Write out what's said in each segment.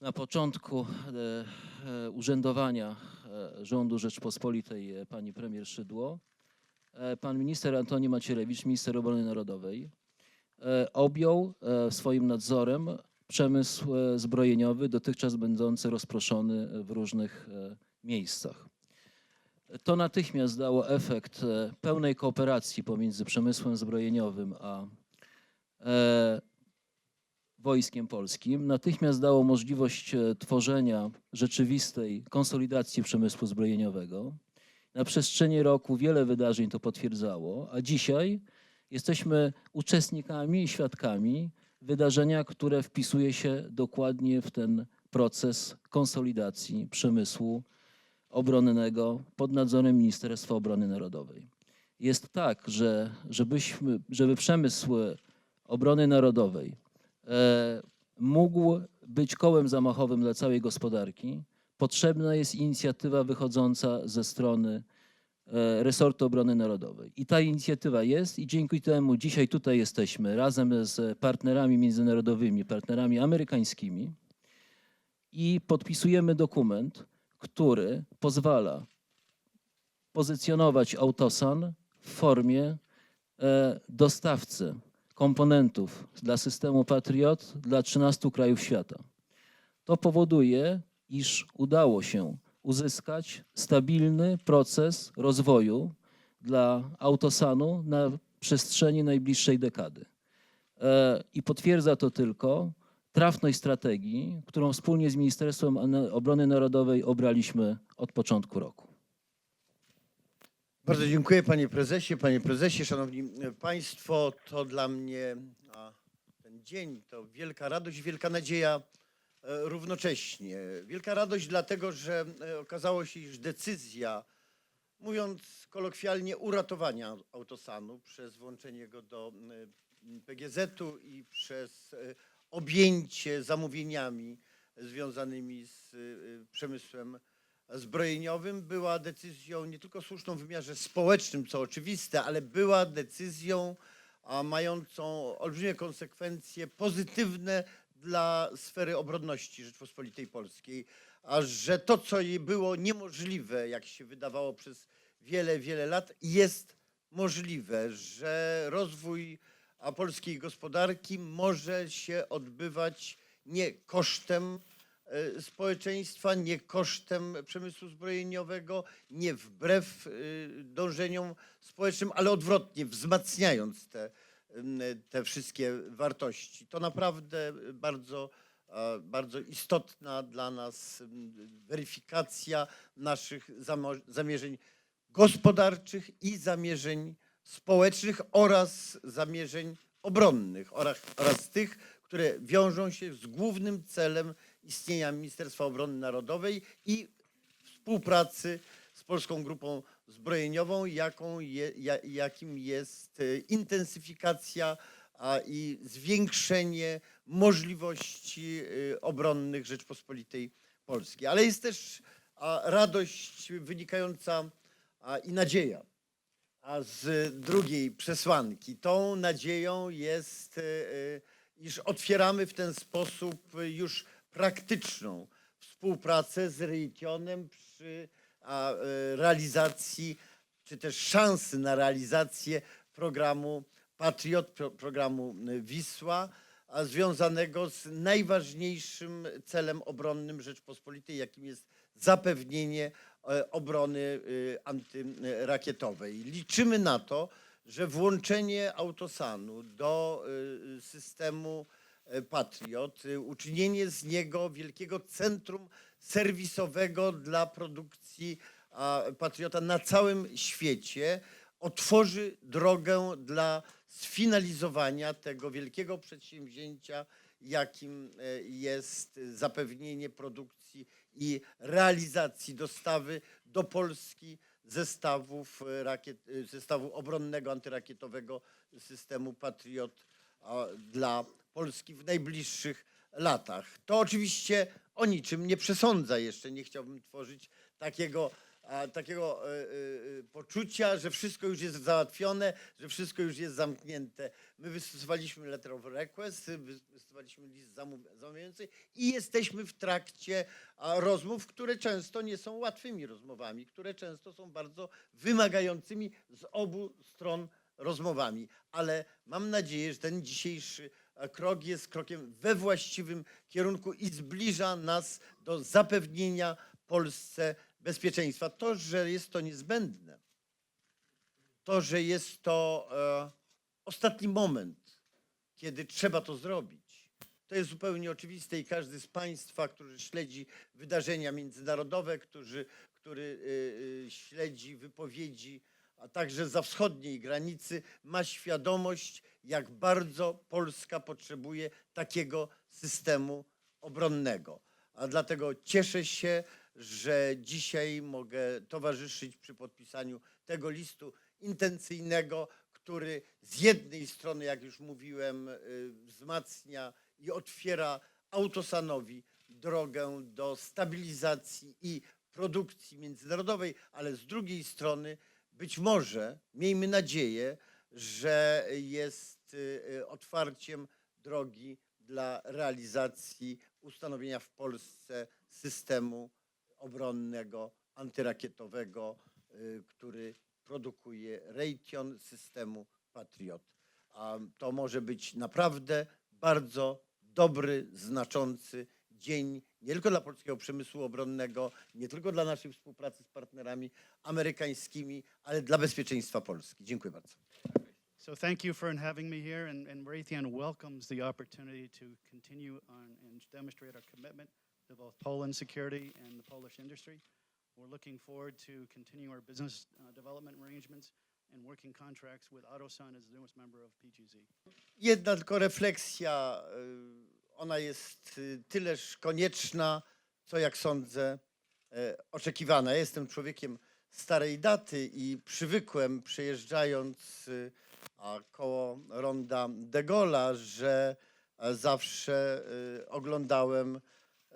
Na początku e, e, urzędowania e, rządu Rzeczpospolitej pani premier Szydło, pan minister Antoni Macierewicz, minister obrony narodowej, objął swoim nadzorem przemysł zbrojeniowy, dotychczas będący rozproszony w różnych miejscach. To natychmiast dało efekt pełnej kooperacji pomiędzy przemysłem zbrojeniowym a Wojskiem Polskim. Natychmiast dało możliwość e, tworzenia rzeczywistej konsolidacji przemysłu zbrojeniowego. Na przestrzeni roku wiele wydarzeń to potwierdzało, a dzisiaj jesteśmy uczestnikami i świadkami wydarzenia, które wpisuje się dokładnie w ten proces konsolidacji przemysłu obronnego pod nadzorem Ministerstwa Obrony Narodowej. Jest tak, że żebyśmy, żeby przemysł obrony narodowej mógł być kołem zamachowym dla całej gospodarki, potrzebna jest inicjatywa wychodząca ze strony e, resortu obrony narodowej. I ta inicjatywa jest i dzięki temu dzisiaj tutaj jesteśmy razem z partnerami międzynarodowymi, partnerami amerykańskimi i podpisujemy dokument, który pozwala pozycjonować Autosan w formie e, dostawcy komponentów dla systemu Patriot dla 13 krajów świata. To powoduje, iż udało się uzyskać stabilny proces rozwoju dla Autosanu na przestrzeni najbliższej dekady. E, I potwierdza to tylko trafność strategii, którą wspólnie z Ministerstwem Obrony Narodowej obraliśmy od początku roku. Bardzo dziękuję panie prezesie, panie prezesie, szanowni e, państwo. To dla mnie ten dzień to wielka radość, wielka nadzieja e, równocześnie. Wielka radość dlatego, że e, okazało się, iż decyzja, mówiąc kolokwialnie, uratowania autosanu przez włączenie go do PGZ-u i przez objęcie zamówieniami związanymi z przemysłem zbrojeniowym była decyzją nie tylko słuszną w wymiarze społecznym, co oczywiste, ale była decyzją mającą olbrzymie konsekwencje pozytywne dla sfery obronności Rzeczpospolitej Polskiej. A że to, co jej było niemożliwe, jak się wydawało przez wiele, wiele lat, jest możliwe, że rozwój polskiej gospodarki może się odbywać nie kosztem społeczeństwa, nie kosztem przemysłu zbrojeniowego, nie wbrew e, dążeniom społecznym, ale odwrotnie, wzmacniając te, te wszystkie wartości. To naprawdę bardzo, bardzo istotna dla nas weryfikacja naszych zamierzeń gospodarczych i zamierzeń społecznych oraz zamierzeń obronnych oraz, oraz tych, które wiążą się z głównym celem istnienia Ministerstwa Obrony Narodowej i współpracy z Polską Grupą Zbrojeniową, jaką je, ja, jakim jest e, intensyfikacja a, i zwiększenie możliwości e, obronnych Rzeczpospolitej Polskiej. Ale jest też radość wynikająca i nadzieja. A z drugiej przesłanki, tą nadzieją jest, e, iż otwieramy w ten sposób już praktyczną współpracę z Raytheonem przy a, e, realizacji, czy też szansy na realizację programu Patriot, pro, programu e, Wisła, a związanego z najważniejszym celem obronnym Rzeczpospolitej, jakim jest zapewnienie e, obrony antyrakietowej. Liczymy na to, że włączenie Autosanu do systemu Patriot, e, uczynienie z niego wielkiego centrum serwisowego dla produkcji Patriota na całym świecie, otworzy drogę dla sfinalizowania tego wielkiego przedsięwzięcia, jakim e, jest zapewnienie produkcji i realizacji dostawy do Polski zestawów, e, rakiet, e, zestawu obronnego antyrakietowego systemu Patriot dla Polski w najbliższych latach. To oczywiście o niczym nie przesądza jeszcze, nie chciałbym tworzyć takiego a, takiego e, e, poczucia, że wszystko już jest załatwione, że wszystko już jest zamknięte. My wystosowaliśmy letter of request, wy- wystosowaliśmy list zamawiający i jesteśmy w trakcie a, rozmów, które często nie są łatwymi rozmowami, które często są bardzo wymagającymi z obu stron rozmowami. Ale mam nadzieję, że ten dzisiejszy krok jest krokiem we właściwym kierunku i zbliża nas do zapewnienia Polsce bezpieczeństwa. To, że jest to niezbędne, to, że jest to e, ostatni moment, kiedy trzeba to zrobić, to jest zupełnie oczywiste i każdy z Państwa, który śledzi wydarzenia międzynarodowe, którzy, który y, y, śledzi wypowiedzi, a także za wschodniej granicy, ma świadomość, jak bardzo Polska potrzebuje takiego systemu obronnego. A dlatego cieszę się, że dzisiaj mogę towarzyszyć przy podpisaniu tego listu intencyjnego, który z jednej strony, jak już mówiłem, y, wzmacnia i otwiera Autosanowi drogę do stabilizacji i produkcji międzynarodowej, ale z drugiej strony być może, miejmy nadzieję, że jest y, y, otwarciem drogi dla realizacji ustanowienia w Polsce systemu obronnego, antyrakietowego, y, który produkuje Raytheon systemu Patriot. A to może być naprawdę bardzo dobry, znaczący dzień nie tylko dla polskiego przemysłu obronnego, nie tylko dla naszej współpracy z partnerami amerykańskimi, ale dla bezpieczeństwa Polski. Dziękuję bardzo. So thank you for having me here, and, and Raytheon welcomes the opportunity to continue on and demonstrate our commitment to both Poland's security and the Polish industry. We're looking forward to continue our business uh, development arrangements and working contracts with Autosun as the newest member of PGZ. Jedna tylko refleksja, y, ona jest y, tyleż konieczna, co jak sądzę e, oczekiwana. Ja jestem człowiekiem starej daty i przywykłem przejeżdżając y, koło ronda de Gaulle'a, że e, zawsze y, oglądałem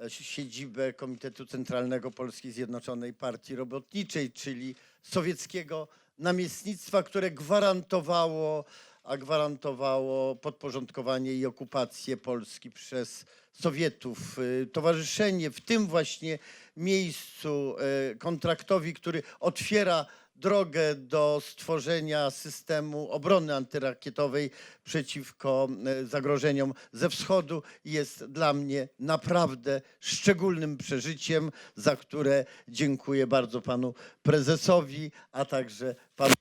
e, siedzibę Komitetu Centralnego Polskiej Zjednoczonej Partii Robotniczej, czyli sowieckiego namiestnictwa, które gwarantowało, a gwarantowało podporządkowanie i okupację Polski przez Sowietów. Y, Towarzyszenie w tym właśnie miejscu y, kontraktowi, który otwiera drogę do stworzenia systemu obrony antyrakietowej przeciwko e, zagrożeniom ze wschodu jest dla mnie naprawdę szczególnym przeżyciem, za które dziękuję bardzo panu prezesowi, a także panu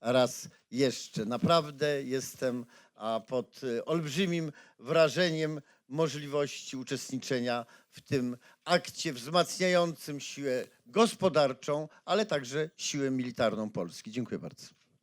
raz jeszcze. Naprawdę jestem pod e, olbrzymim wrażeniem możliwości uczestniczenia w tym akcie wzmacniającym siłę gospodarczą, ale także siłę militarną Polski. Dziękuję bardzo.